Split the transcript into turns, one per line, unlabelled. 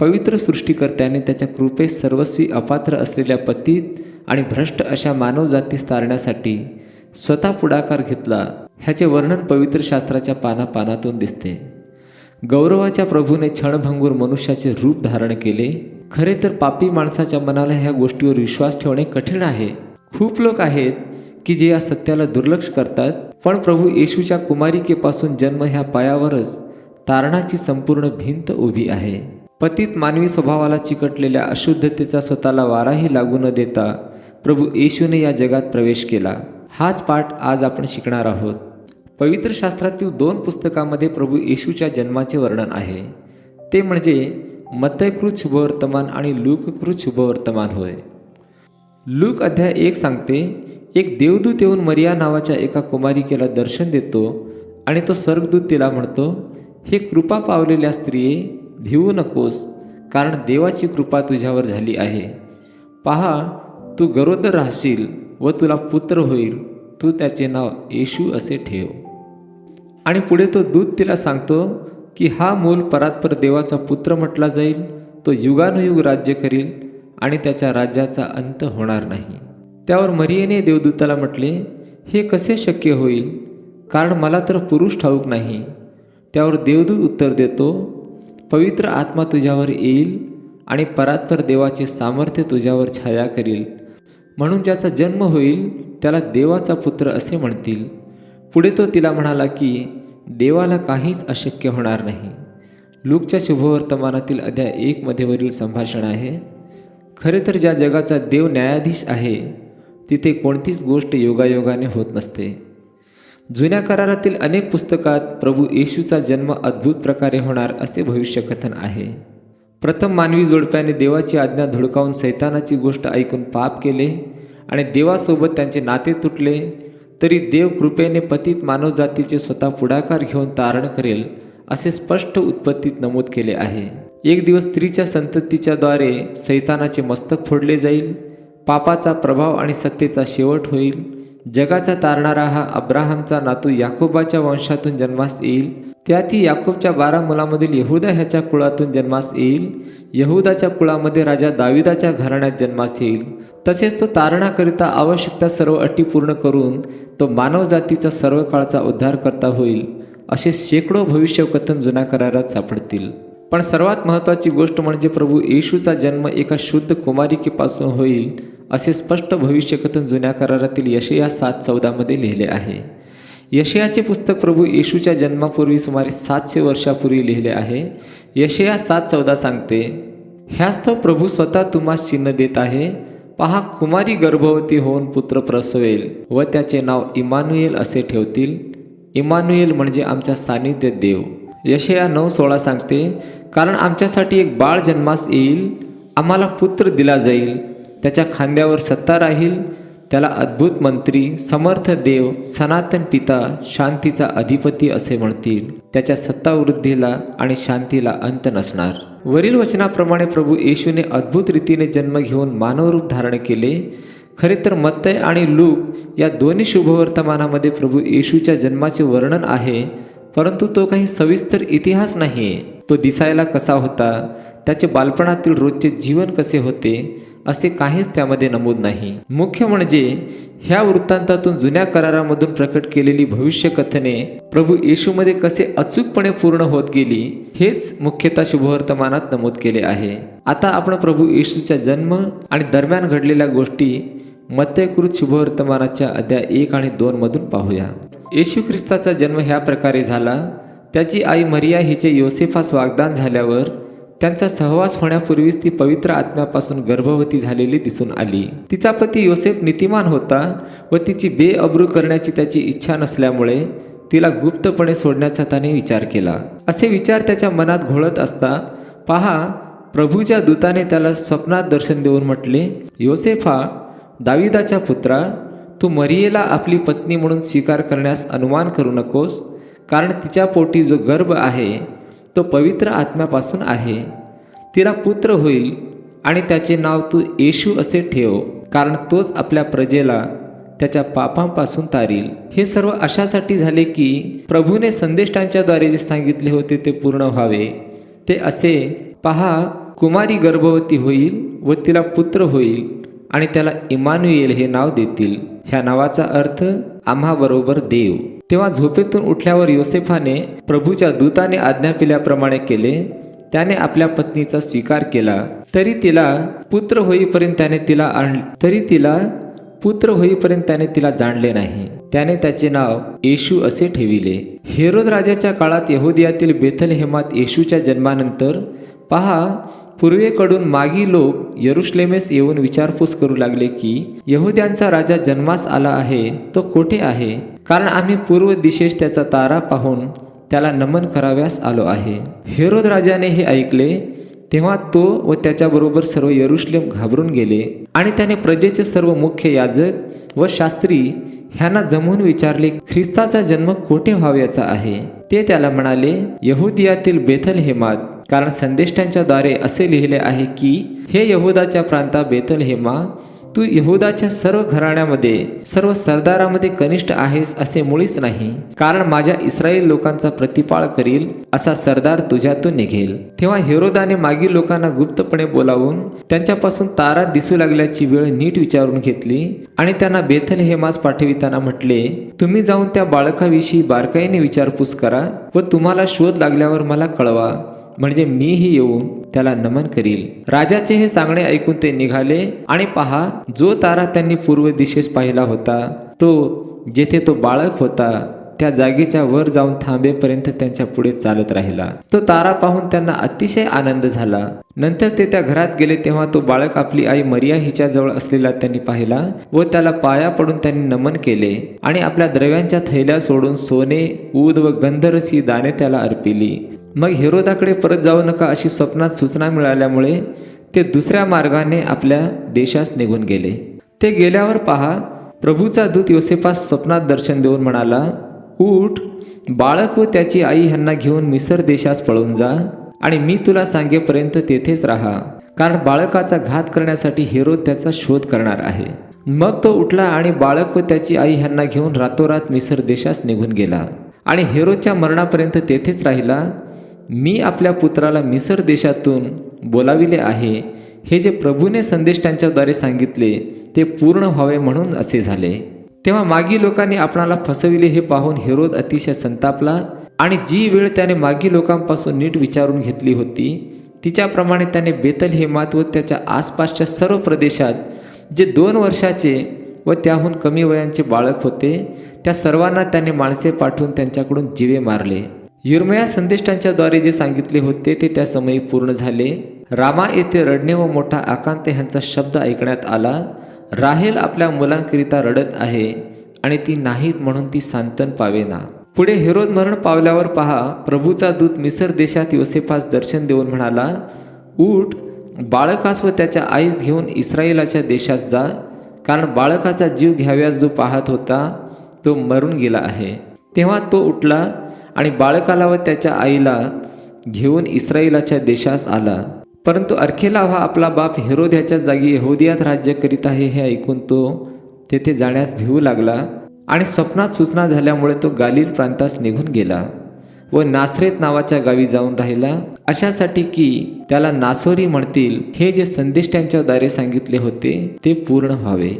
पवित्र सृष्टीकर्त्याने त्याच्या कृपेस सर्वस्वी अपात्र असलेल्या पतीत आणि भ्रष्ट अशा मानवजातीस तारण्यासाठी स्वतः पुढाकार घेतला. ह्याचे वर्णन पवित्र शास्त्राच्या पानापानातून दिसते. गौरवाच्या प्रभूने क्षणभंगूर मनुष्याचे रूप धारण केले. खरे तर पापी माणसाच्या मनाला ह्या गोष्टीवर विश्वास ठेवणे कठीण आहे. खूप लोक आहेत की जे या सत्याला दुर्लक्ष करतात पण प्रभू येशूच्या कुमारिकेपासून जन्म ह्या पायावरच तारणाची संपूर्ण भिंत उभी आहे. पतीत मानवी स्वभावाला चिकटलेल्या अशुद्धतेचा स्वतःला वाराही लागू न देता प्रभू येशूने या जगात प्रवेश केला. हाच पाठ आज आपण शिकणार आहोत. पवित्र शास्त्रातील दोन पुस्तकामध्ये प्रभू येशूच्या जन्माचे वर्णन आहे. ते म्हणजे मतयकृत शुभवर्तमान आणि लूककृत शुभवर्तमान होय. लूक अध्याय एक सांगते एक देवदूत येऊन मरिया नावाच्या एका कुमारिकेला दर्शन देतो आणि तो स्वर्गदूत तिला म्हणतो हे कृपा पावलेल्या स्त्रिये भिवू नकोस कारण देवाची कृपा तुझ्यावर झाली आहे. पहा तू गरोदर राहशील व तुला पुत्र होईल तू त्याचे नाव येशू असे ठेव. आणि पुढे तो दूत तिला सांगतो की हा मूल परात्पर देवाचा पुत्र म्हटला जाईल तो युगानुयुग राज्य करील आणि त्याच्या राज्याचा अंत होणार नाही. त्यावर मरियेने देवदूताला म्हटले हे कसे शक्य होईल? कारण मला तर पुरुष ठाऊक नाही. त्यावर देवदूत उत्तर देतो पवित्र आत्मा तुझ्यावर येईल आणि परात्पर देवाचे सामर्थ्य तुझ्यावर छाया करील. म्हणून ज्याचा जन्म होईल त्याला देवाचा पुत्र असे म्हणतील. पुढे तो तिला म्हणाला की देवाला काहीच अशक्य होणार नाही. लूकच्या शुभवर्तमानातील अध्याय एकमध्ये वरील संभाषण आहे खरे तर ज्या जगाचा देव न्यायाधीश आहे तिथे कोणतीच गोष्ट योगायोगाने होत नसते. जुन्या करारातील अनेक पुस्तकात प्रभू येशूचा जन्म अद्भुत प्रकारे होणार असे भविष्यकथन आहे. प्रथम मानवी जोडप्याने देवाची आज्ञा धुडकावून सैतानाची गोष्ट ऐकून पाप केले आणि देवासोबत त्यांचे नाते तुटले तरी देव कृपेने पतित मानवजातीचे स्वतः पुढाकार घेऊन तारण करेल असे स्पष्ट उत्पत्तीत नमूद केले आहे. एक दिवस स्त्रीच्या संततीच्याद्वारे सैतानाचे मस्तक फोडले जाईल पापाचा प्रभाव आणि सत्तेचा शेवट होईल जगाचा तारणारा हा अब्राहमचा नातू याकोबाच्या वंशातून जन्मास येईल. त्यातही याकोबच्या बारा मुलामधील यहुदा ह्याच्या कुळातून जन्मास येईल. यहुदाच्या कुळामध्ये राजा दाविदाच्या घराण्यात जन्मास येईल. तसेच तो तारणाकरिता आवश्यकता सर्व अटी पूर्ण करून तो मानवजातीचा सर्व काळचा उद्धार करता होईल. असे शेकडो भविष्यकथन जुन्या करारात सापडतील. पण सर्वात महत्त्वाची गोष्ट म्हणजे प्रभू येशूचा जन्म एका शुद्ध कुमारिकेपासून होईल. असे स्पष्ट भविष्यकथन जुन्या करारातील यशया सात चौदामध्ये लिहिले आहे. यशयाचे पुस्तक प्रभू येशूच्या जन्मापूर्वी सुमारे सातशे वर्षापूर्वी लिहिले आहे. यशया सात चौदा सांगते ह्यास्तव प्रभू स्वतः तुम्हास चिन्ह देत आहे. पहा कुमारी गर्भवती होऊन पुत्र प्रसवेल व त्याचे नाव इमानुएल असे ठेवतील. इमानुएल म्हणजे आमच्या सानिध्य देव. यशया नऊ सोळा सांगते कारण आमच्यासाठी एक बाळ जन्मास येईल. आम्हाला पुत्र दिला जाईल. त्याच्या खांद्यावर सत्ता राहील. त्याला अद्भुत मंत्री समर्थ देव सनातन पिता शांतीचा अधिपती असे म्हणतील. त्याच्या सत्तावृद्धीला आणि शांतीला अंत नसणार. वरील वचनाप्रमाणे प्रभू येशूने अद्भुत रीतीने जन्म घेऊन मानवरूप धारण केले. खरे तर मत्तय आणि लूक या दोन्ही शुभवर्तमानामध्ये प्रभू येशूच्या जन्माचे वर्णन आहे. परंतु तो काही सविस्तर इतिहास नाही तो दिसायला कसा होता? त्याचे बालपणातील रोजचे जीवन कसे होते? असे काहीच त्यामध्ये नमूद नाही. मुख्य म्हणजे ह्या वृत्तांतातून जुन्या करारामधून प्रकट केलेली भविष्यकथने प्रभू येशूमध्ये कसे अचूकपणे पूर्ण होत गेली हेच मुख्यतः शुभवर्तमानात नमूद केले आहे. आता आपण प्रभू येशूचा जन्म आणि दरम्यान घडलेल्या गोष्टी मत्यकृत शुभवर्तमानाच्या अध्याय एक आणि दोन मधून पाहूया. येशू ख्रिस्ताचा जन्म ह्या प्रकारे झाला. त्याची आई मरिया हिचे योसेफास वागदान झाल्यावर त्यांचा सहवास होण्यापूर्वीच ती पवित्र आत्म्यापासून गर्भवती झालेली दिसून आली. तिचा पती योसेफ नीतिमान होता व तिची बेअब्रू करण्याची त्याची इच्छा नसल्यामुळे तिला गुप्तपणे सोडण्याचा त्याने विचार केला. असे विचार त्याच्या मनात घोळत असता पहा प्रभूच्या दूताने त्याला स्वप्नात दर्शन देऊन म्हटले योसेफा दाविदाच्या पुत्रा तू मरियेला आपली पत्नी म्हणून स्वीकार करण्यास अनुमान करू नकोस कारण तिच्या पोटी जो गर्भ आहे तो पवित्र आत्म्यापासून आहे. तिला पुत्र होईल आणि त्याचे नाव तू येशू असे ठेव कारण तोच आपल्या प्रजेला त्याच्या पापांपासून तारील. हे सर्व अशासाठी झाले की प्रभूने संदेष्टांच्याद्वारे जे सांगितले होते ते पूर्ण व्हावे. ते असे पहा कुमारी गर्भवती होईल व तिला पुत्र होईल आणि त्याला इमानुएल हे नाव देतील. ह्या नावाचा अर्थ आम्हाबरोबर देव. तेव्हा झोपेतून उठल्यावर योसेफाने प्रभूच्या दूताने आज्ञा पिल्याप्रमाणे केले. त्याने आपल्या पत्नीचा स्वीकार केला. तरी तिला पुत्र होईपर्यंत त्याने तिला आण तरी तिला पुत्र होईपर्यंत त्याने तिला जाणले नाही. त्याने त्याचे नाव येशू असे ठेविले. हेरोद राजाच्या काळात यहुदियातील बेथलहेमात येशूच्या जन्मानंतर पहा पूर्वेकडून मागी लोक यरुश्लेमेस येऊन विचारपूस करू लागले की यहुद्यांचा राजा जन्मास आला आहे तो कोठे आहे? कारण आम्ही पूर्व दिशेस त्याचा तारा पाहून त्याला नमन कराव्यास आलो आहे. हेरोद राजाने हे ऐकले तेव्हा तो व त्याच्याबरोबर सर्व यरुश्लेम घाबरून गेले आणि त्याने प्रजेचे सर्व मुख्य याजक व शास्त्री ह्यांना जमून विचारले ख्रिस्ताचा जन्म कोठे व्हावयाचा आहे? ते त्याला म्हणाले यहुदियातील बेथल हेमात कारण संदेष्टांच्या द्वारे असे लिहिले आहे की हे यहुदाच्या प्रांता बेथल हेमा तू यहुदाच्या सर्व घराण्यामध्ये सर्व सरदारामध्ये कनिष्ठ आहेस असे मुळीच नाही. कारण माझ्या इस्रायल लोकांचा प्रतिपाळ करील असा सरदार तुझ्यातून निघेल. तेव्हा हेरोदाने मागील लोकांना गुप्तपणे बोलावून त्यांच्यापासून तारा दिसू लागल्याची वेळ नीट विचारून घेतली आणि त्यांना बेथल हेमास पाठविताना म्हटले तुम्ही जाऊन त्या बाळकाविषयी बारकाईने विचारपूस करा व तुम्हाला शोध लागल्यावर मला कळवा. म्हणजे मीही येऊन त्याला नमन करील. राजाचे हे सांगणे ऐकून ते निघाले आणि पहा जो तारा त्यांनी पूर्व दिशेस पाहिला होता तो जेथे तो बाळक होता त्या जागेच्या वर जाऊन थांबेपर्यंत त्यांच्या पुढे चालत राहिला. तो तारा पाहून त्यांना अतिशय आनंद झाला. नंतर ते त्या घरात गेले तेव्हा तो बाळक आपली आई मरिया हिच्या जवळ असलेला त्यांनी पाहिला व त्याला पाया पडून त्यांनी नमन केले आणि आपल्या द्रव्यांच्या थैल्या सोडून सोने ऊद व गंधरसी दाने त्याला अर्पिली. मग हिरोदाकडे परत जाऊ नका अशी स्वप्नात सूचना मिळाल्यामुळे ते दुसऱ्या मार्गाने आपल्या देशास निघून गेले. ते गेल्यावर पहा प्रभूचा दूत योसेफास स्वप्नात दर्शन देऊन म्हणाला उठ बाळक व त्याची आई ह्यांना घेऊन मिसर देशास पळून जा आणि मी तुला सांगेपर्यंत तेथेच राहा. कारण बाळकाचा घात करण्यासाठी हिरो त्याचा शोध करणार आहे. मग तो उठला आणि बाळक व त्याची आई ह्यांना घेऊन रातोरात मिसर देशास निघून गेला. आणि हिरोच्या मरणापर्यंत तेथेच राहिला. मी आपल्या पुत्राला मिसर देशातून बोलाविले आहे. हे जे प्रभूने संदेष्टांच्याद्वारे सांगितले ते पूर्ण व्हावे म्हणून असे झाले. तेव्हा मागी लोकांनी आपणाला फसविले हे पाहून हेरोद अतिशय संतापला आणि जी वेळ त्याने मागी लोकांपासून नीट विचारून घेतली होती तिच्याप्रमाणे त्याने बेतल हेमात व त्याच्या आसपासच्या सर्व प्रदेशात जे दोन वर्षाचे व त्याहून कमी वयांचे बाळक होते त्या सर्वांना त्याने माणसे पाठवून त्यांच्याकडून जिवे मारले. युर्मया संदेष्टांच्याद्वारे जे सांगितले होते ते त्या समयी पूर्ण झाले. रामा येथे रडणे व मोठा आकांत ह्यांचा शब्द ऐकण्यात आला. राहेल आपल्या मुलांकरिता रडत आहे आणि ती नाहीत म्हणून ती सांत्वन पावेना. पुढे हेरोद मरण पावल्यावर पहा प्रभूचा दूत मिसर देशात योसेफास दर्शन देऊन म्हणाला उठ बाळकास व त्याच्या आईस घेऊन इस्रायलाच्या देशात जा कारण बाळकाचा जीव घ्याव्यास जो पाहत होता तो मरून गेला आहे. तेव्हा तो उठला आणि बाळकाला व त्याच्या आईला घेऊन इस्रायलाच्या देशास आला. परंतु अर्खेला हा आपला बाप हेरोद्याच्या जागी यहुदियात राज्य करीत आहे हे ऐकून तो तेथे जाण्यास भिवू लागला आणि स्वप्नात सूचना झाल्यामुळे तो गालिल प्रांतास निघून गेला व नासरेत नावाच्या गावी जाऊन राहिला. अशासाठी की त्याला नासोरी म्हणतील हे जे संदेष्टांच्या द्वारे सांगितले होते ते पूर्ण व्हावे.